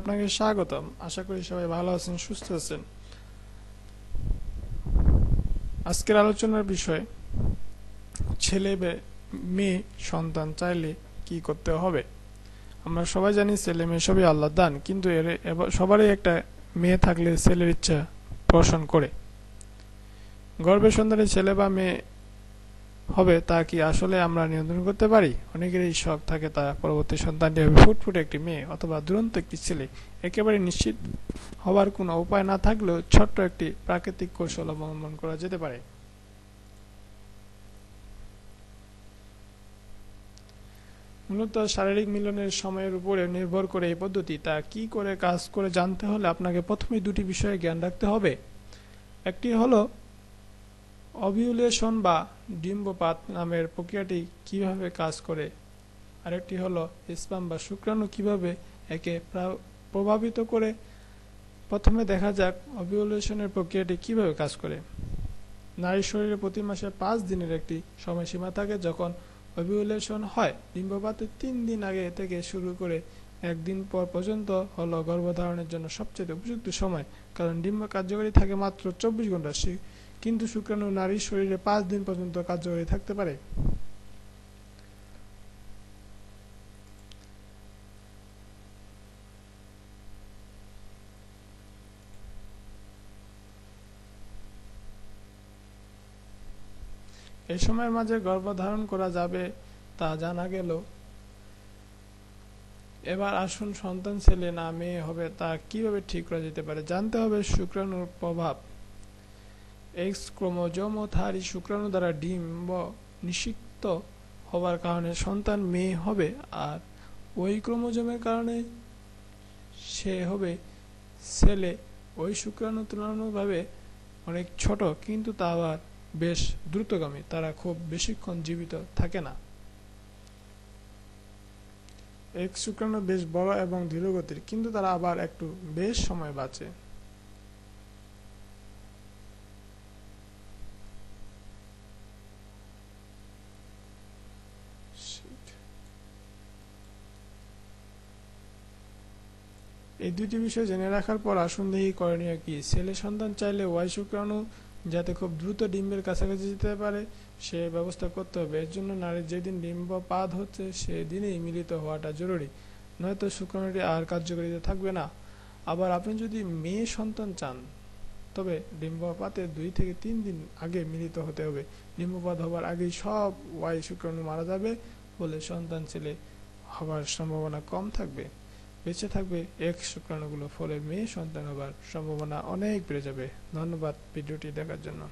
আপনাকে স্বাগতম। আশা করি সবাই ভালো আছেন, সুস্থ আছেন। আজকের আলোচনার বিষয়, ছেলে মেয়ে, সন্তান চাইলে কি করতে হবে? আমরা সবাই জানি ছেলে মেয়ে সবই আল্লাহ দান, কিন্তু এর সবারই একটা মেয়ে থাকলে ছেলের ইচ্ছা পোষণ করে। গর্ভের সন্তানে ছেলে বা মেয়ে হবে তা কি আসলে আমরা নিয়ন্ত্রণ করতে পারি? অনেকেরই শখ থাকে তা পরবর্তী সন্তানটি হবে। ফুটফুটে একটি মেয়ে অথবা দুরন্ত একটি ছেলে একেবারে নিশ্চিত হওয়ার কোনো উপায় না থাকলেও ছোট্ট একটি প্রাকৃতিক কৌশল অবলম্বন করা যেতে পারে। মূলত শারীরিক মিলনের সময়ের উপরে নির্ভর করে এই পদ্ধতি। তা কি করে কাজ করে জানতে হলে আপনাকে প্রথমে দুটি বিষয়ে জ্ঞান রাখতে হবে। একটি হলো অভিউলেশন বা ডিম্বপাত নামের প্রক্রিয়াটি কীভাবে কাজ করে? আরেকটি হলো স্পাম বা শুক্রাণু কীভাবে একে প্রভাবিত করে? প্রথমে দেখা যাক অভিউলেশনের প্রক্রিয়াটি কীভাবে কাজ করে। নারীর শরীরে প্রতি মাসে পাঁচ দিনের একটি সময়সীমা থাকে যখন অভিউলেশন হয়। ডিম্বপাতের তিন দিন আগে থেকে শুরু করে একদিন পর পর্যন্ত হলো গর্ভধারণের জন্য সবচেয়ে উপযুক্ত সময়। কারণ ডিম্ব কার্যকরী থাকে মাত্র চব্বিশ ঘণ্টা কিন্তু শুক্রাণু নারীর শরীরে পাঁচ দিন পর্যন্ত কার্যকরী থাকতে পারে। এই সময়ের মাঝে গর্ভধারণ করা যাবে তা জানা গেল। এবার আসুন সন্তান ছেলে না মেয়ে হবে তা কীভাবে ঠিক করা যেতে পারে? জানতে হবে শুক্রাণুর প্রভাব। এক্স ক্রোমোজোম ও থারি শুক্রাণু দ্বারা ডিম্ব নিষিক্ত হওয়ার কারণে সন্তান মেয়ে হবে আর ওই ক্রোমোজোমের কারণে সে হবে ছেলে। ওই শুক্রাণু তুলনামূলকভাবে অনেক ছোট, কিন্তু তা আবার বেশ দ্রুতগামী। তারা খুব বেশিক্ষণ জীবিত থাকে না। এক্স শুক্রাণু বেশ বড় এবং ধীরগতির, কিন্তু তারা আবার একটু বেশ সময় বাঁচে। এই দুটি বিষয় জেনে রাখার পর আসুন দেখি করণীয় কি। ছেলে সন্তান চাইলে ওয়াই শুক্রাণু যাতে খুব দ্রুত ডিম্বের কাছাকাছি যেতে পারে, সে ব্যবস্থা করতে হবে। এর জন্য নারীর যেদিন ডিম্বপাত হচ্ছে, সেদিনেই মিলিত হওয়াটা জরুরি। নয়তো শুক্রাণুটি আর কার্যকারিতা থাকবে না। আবার আপনি যদি মেয়ে সন্তান চান, তবে ডিম্বপাতে দুই থেকে তিন দিন আগে মিলিত হতে হবে। ডিম্বপাত হবার আগেই সব ওয়াই শুক্রাণু মারা যাবে বলে সন্তান ছেলে হবার সম্ভাবনা কম থাকবে। বেঁচে থাকবে এক শুক্রাণুগুলো ফলে মেয়ে সন্তান হবার সম্ভাবনা অনেক বেড়ে যাবে। ধন্যবাদ ভিডিওটি দেখার জন্য।